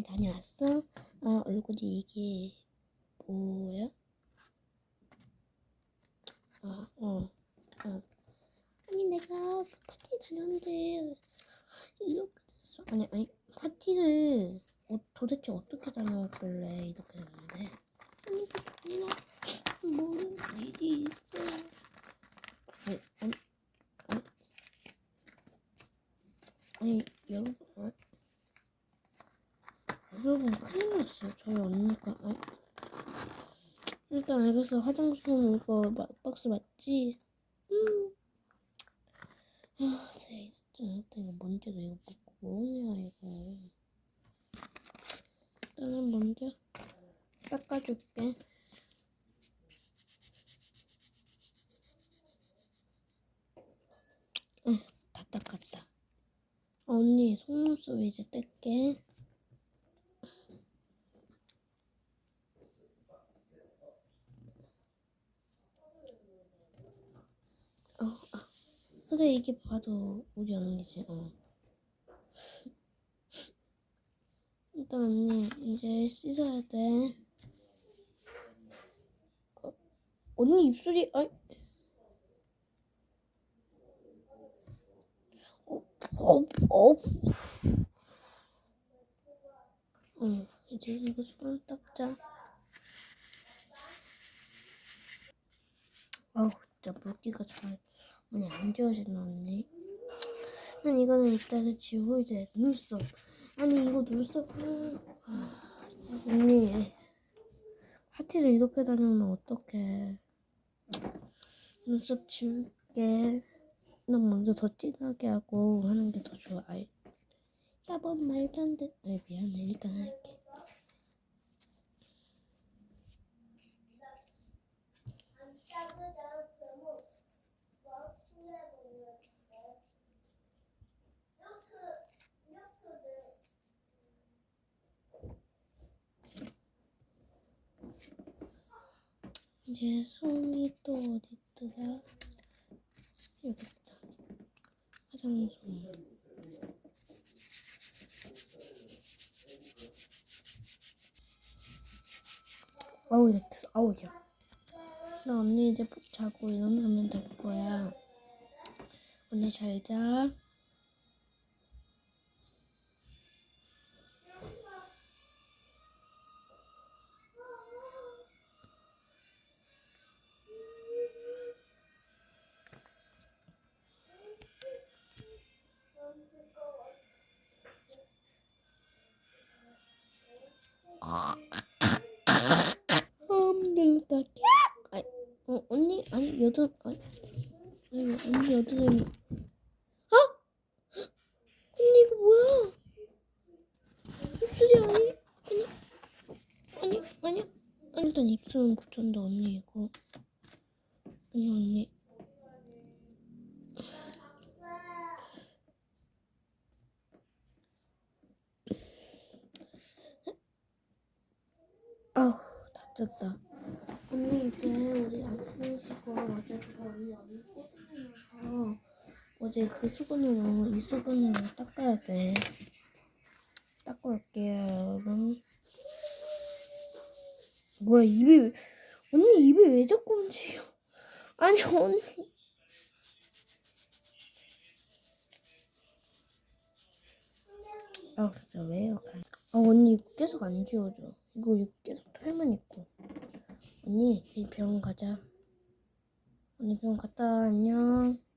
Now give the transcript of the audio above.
많이 다녀왔어? 아, 얼굴이 이게 뭐야? 아, 어, 어. 아니, 내가 그 파티 다녔는데 이렇게 됐어. 아니, 아니, 파티를 어, 도대체 어떻게 다녀왔길래 이렇게 됐는데? 아니, 그 정말 뭔 일이 있어? 아니, 아니, 아니, 아니 여러분, 어? 큰일 났어요. 저희 언니가 아니, 일단 알겠어. 화장품 이거 마- 박스 맞지? 음. 아, 제 일단 이거 먼저 이거 뭐냐 이거. 일단은 먼저 닦아줄게. 응, 다 닦았다. 언니 속눈썹 이제 뗄게. 어, 아. 그래 이게 봐도 우리 언니지. 어. 일단 언니 이제 씻어야 돼. 어, 언니 입술이 아이. 어, 어, 어. 어, 이제 이거 손 닦자. 아우, 진짜 물기가 잘 많이 안 지워지나 언니. 난 이거는 이따가 지우고 이제 눈썹. 아니 이거 눈썹. 아, 언니. 파티를 이렇게 다니면 어떡해. 눈썹 지울게. 난 먼저 더 진하게 하고 하는 게 더 좋아. 야뭔 말도 안 돼. 아이 미안해 일단 할게. 이제 손이 또 어디 있더라? 여기 있다. 화장솜. 아우 이제 드- 아우 야. 나 언니 이제 푹 자고 일어나면 될 거야. 언니 잘 자. 여덟, 아니, 아니, 언니 여덟이. 아! 언니, 이거 뭐야? 입술이 아니, 아니, 아니, 아니, 아니, 일단 입술은 붙였는데, 언니, 이거. 아니, 언니. 아우, 다쳤다. 언니 이제 우리 약속 쉬고 어제부터 언니 언니 꼬들면서 어제 그 수건으로 이 수건으로 닦아야 돼. 닦고 올게요 여러분. 뭐야 입이 왜- 언니 입이 왜 자꾸 움직여? 아니 언니. 아 진짜 왜요? 아 언니 계속 안 지워져. 이거 이거 계속 털만 있고. 언니 이제 병원 가자. 언니 병원 갔다 와, 안녕.